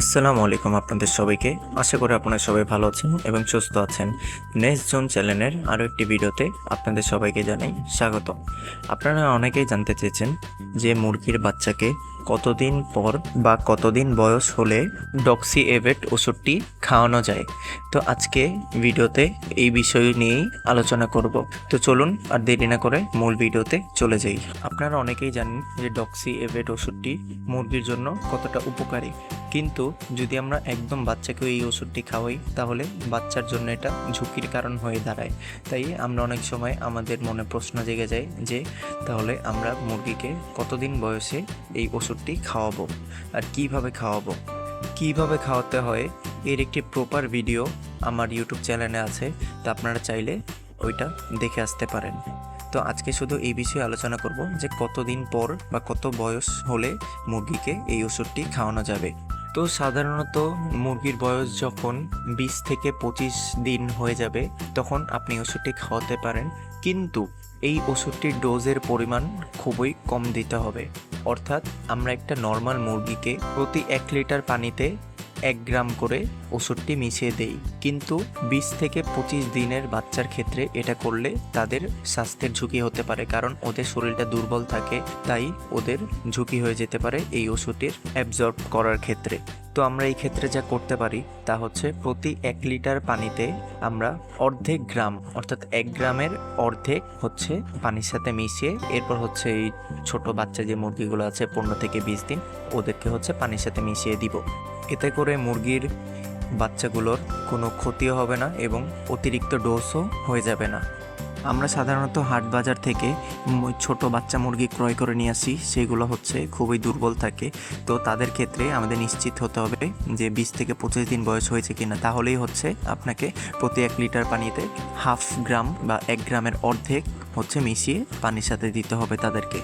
আসসালামু আলাইকুম আপনাদের সবাইকে। আশা করি আপনারা সবাই ভালো আছেন এবং সুস্থ আছেন। নেক্সট জোন চ্যানেলের আরও একটি ভিডিওতে আপনাদের সবাইকে জানাই স্বাগত আপনারা অনেকেই জানতে চেয়েছেন যে মুরগির বাচ্চাকে কতদিন পর বা কতদিন বয়স হলে ডক্সি এভেট ওষুধটি খাওয়ানো যায়। তো আজকে ভিডিওতে এই বিষয় নিয়েই আলোচনা করব। তো চলুন আর দেরি না করে মূল ভিডিওতে চলে যাই। আপনারা অনেকেই জানেন যে ডক্সি এভেট ওষুধটি মুরগির জন্য কতটা উপকারী। কিন্তু যদি আমরা একদম বাচ্চাকে এই ওষুধটি খাওয়াই, তাহলে বাচ্চার জন্য এটা ঝুঁকির কারণ হয়ে দাঁড়ায়। তাই আমরা অনেক সময় আমাদের মনে প্রশ্ন জেগে যায় যে, তাহলে আমরা মুরগিকে কতদিন বয়সে এই ওষুধটি খাওয়াবো আর কীভাবে খাওয়াবো? কীভাবে খাওয়াতে হয়? এর একটি প্রপার ভিডিও আমার ইউটিউব চ্যানেলে আছে, তা আপনারা চাইলে ওইটা দেখে আসতে পারেন। তো আজকে শুধু এই বিষয়ে আলোচনা করব যে কতদিন পর বা কত বয়স হলে মুরগিকে এই ওষুধটি খাওয়ানো যাবে। তো সাধারণত মুরগির বয়স যখন বিশ থেকে পঁচিশ দিন হয়ে যাবে, তখন আপনি ওষুধটি খাওয়াতে পারেন। কিন্তু এই ওষুধটির ডোজের পরিমাণ খুবই কম দিতে হবে। অর্থাৎ আমরা একটা নর্মাল মুরগিকে প্রতি এক লিটার পানিতে এক গ্রাম করে ওষুধটি মিশিয়ে দেই। কিন্তু বিশ থেকে পঁচিশ দিনের বাচ্চার ক্ষেত্রে এটা করলে তাদের স্বাস্থ্যের ঝুঁকি হতে পারে, কারণ ওদের শরীরটা দুর্বল থাকে, তাই ওদের ঝুঁকি হয়ে যেতে পারে এই ওষুধটির অ্যাবজর্ব করার ক্ষেত্রে। তো আমরা এই ক্ষেত্রে যা করতে পারি তা হচ্ছে প্রতি এক লিটার পানিতে আমরা অর্ধেক গ্রাম, অর্থাৎ এক গ্রামের অর্ধেক হচ্ছে পানির সাথে মিশিয়ে এরপর হচ্ছে এই ছোট বাচ্চা যে মুরগিগুলো আছে পনেরো থেকে বিশ দিন, ওদেরকে হচ্ছে পানির সাথে মিশিয়ে দিব। এতে করে মুরগির বাচ্চাগুলোর কোনো ক্ষতিও হবে না এবং অতিরিক্ত ডোজও হয়ে যাবে না। আমরা সাধারণত হাট বাজার থেকে ছোট বাচ্চা মুরগি ক্রয় করে নিয়ে আসি। সেগুলো হচ্ছে খুবই দুর্বল থাকে। তো তাদের ক্ষেত্রে আমাদের নিশ্চিত হতে হবে যে বিশ থেকে পঁচিশ দিন বয়স হয়েছে কিনা। তাহলেই হচ্ছে আপনাকে প্রতি এক লিটার পানিতে হাফ গ্রাম বা এক গ্রামের অর্ধেক হচ্ছে মিশিয়ে পানির সাথে দিতে হবে তাদেরকে।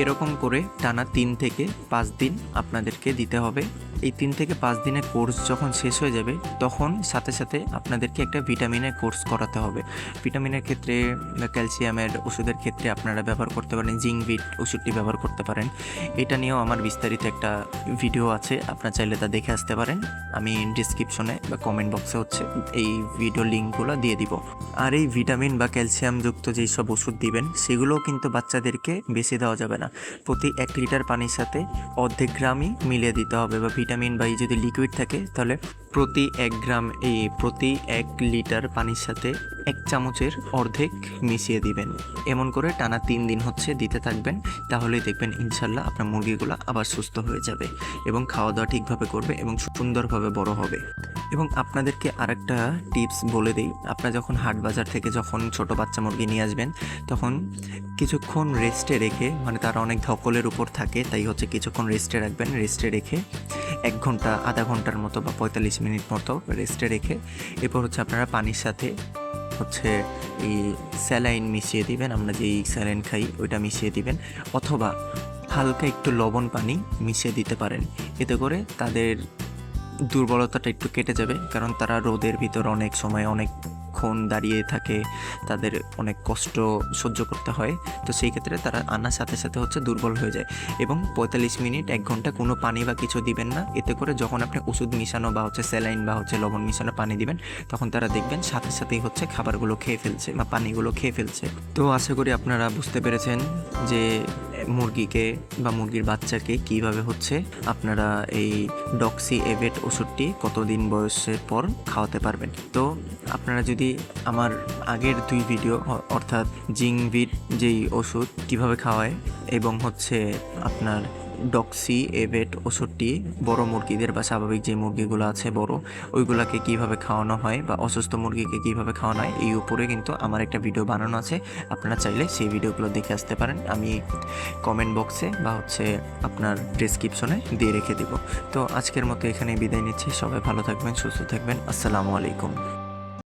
এরকম করে টানা তিন থেকে পাঁচ দিন আপনাদেরকে দিতে হবে। এই তিন থেকে পাঁচ দিনের কোর্স যখন শেষ হয়ে যাবে, তখন সাথে সাথে আপনাদেরকে একটা ভিটামিনের কোর্স করাতে হবে। ভিটামিনের ক্ষেত্রে ক্যালসিয়ামের ওষুধের ক্ষেত্রে আপনারা ব্যবহার করতে পারেন জিঙ্কভিট ওষুধটি ব্যবহার করতে পারেন। এটা নিয়েও আমার বিস্তারিত একটা ভিডিও আছে, আপনারা চাইলে তা দেখে আসতে পারেন। আমি ডিসক্রিপশনে বা কমেন্ট বক্সে হচ্ছে এই ভিডিও লিঙ্কগুলো দিয়ে দিব। আর এই ভিটামিন বা ক্যালসিয়ামযুক্ত যেই সব ওষুধ দিবেন, সেগুলোও কিন্তু বাচ্চাদেরকে বেশি দেওয়া যাবে না। প্রতি এক লিটার পানির সাথে অর্ধেক গ্রামই মিলিয়ে দিতে হবে বা ভিটামিন বা এই যদি লিকুইড থাকে, তাহলে প্রতি এক গ্রাম এই প্রতি এক লিটার পানির সাথে এক চামচের অর্ধেক মিশিয়ে দিবেন। এমন করে টানা তিন দিন হচ্ছে দিতে থাকবেন। তাহলেই দেখবেন ইনশাল্লাহ আপনার মুরগিগুলো আবার সুস্থ হয়ে যাবে এবং খাওয়া দাওয়া ঠিকভাবে করবে এবং সুন্দরভাবে বড় হবে। এবং আপনাদেরকে আরেকটা টিপস বলে দিই, আপনারা যখন হাট বাজার থেকে যখন ছোট বাচ্চা মুরগি নিয়ে আসবেন, তখন কিছুক্ষণ রেস্টে রেখে মানে তারা অনেক ধকলের উপর থাকে, তাই হচ্ছে কিছুক্ষণ রেস্টে রাখবেন। রেস্টে রেখে এক ঘণ্টা, আধা ঘণ্টার মতো বা পঁয়তাল্লিশ মিনিট মতো রেস্টে রেখে, এরপর হচ্ছে আপনারা পানির সাথে হচ্ছে এই স্যালাইন মিশিয়ে দিবেন, আমরা যেই স্যালাইন খাই ওইটা মিশিয়ে দিবেন, অথবা হালকা একটু লবণ পানি মিশিয়ে দিতে পারেন। এতে করে তাদের দুর্বলতাটা একটু কেটে যাবে, কারণ তারা রোদের ভিতর অনেক সময় অনেকক্ষণ দাঁড়িয়ে থাকে, তাদের অনেক কষ্ট সহ্য করতে হয়। তো সেই ক্ষেত্রে তারা আনার সাথে সাথে হচ্ছে দুর্বল হয়ে যায় এবং পঁয়তাল্লিশ মিনিট, এক ঘণ্টা কোনো পানি বা কিছু দিবেন না। এতে করে যখন আপনি ওষুধ মিশানো বা হচ্ছে স্যালাইন বা হচ্ছে লবণ মিশানো পানি দিবেন, তখন তারা দেখবেন সাথে সাথেই হচ্ছে খাবারগুলো খেয়ে ফেলছে বা পানিগুলো খেয়ে ফেলছে। তো আশা করি আপনারা বুঝতে পেরেছেন যে মুরগিকে বা মুরগির বাচ্চাকে কীভাবে হচ্ছে আপনারা এই ডক্সি এভেট ওষুধটি কতদিন বয়সের পর খাওয়াতে পারবেন? তো আপনারা যদি আমার আগের দুই ভিডিও অর্থাৎ জিংভিট যেই ওষুধ কীভাবে খাওয়ায় এবং হচ্ছে আপনার ডক্সি, এভেট, ওষুধটি বড় মুরগিদের বা স্বাভাবিক যে মুরগিগুলো আছে বড়, ওইগুলোকে কীভাবে খাওয়ানো হয় বা অসুস্থ মুরগিকে কীভাবে খাওয়ানো হয়, এই উপরে কিন্তু আমার একটা ভিডিও বানানো আছে। আপনারা চাইলে সেই ভিডিওগুলো দেখে আসতে পারেন। আমি কমেন্ট বক্সে বা হচ্ছে আপনার ডিসক্রিপশনে দিয়ে রেখে দিব। তো আজকের মতো এখানে বিদায় নিচ্ছি। সবাই ভালো থাকবেন, সুস্থ থাকবেন। আসসালামু আলাইকুম।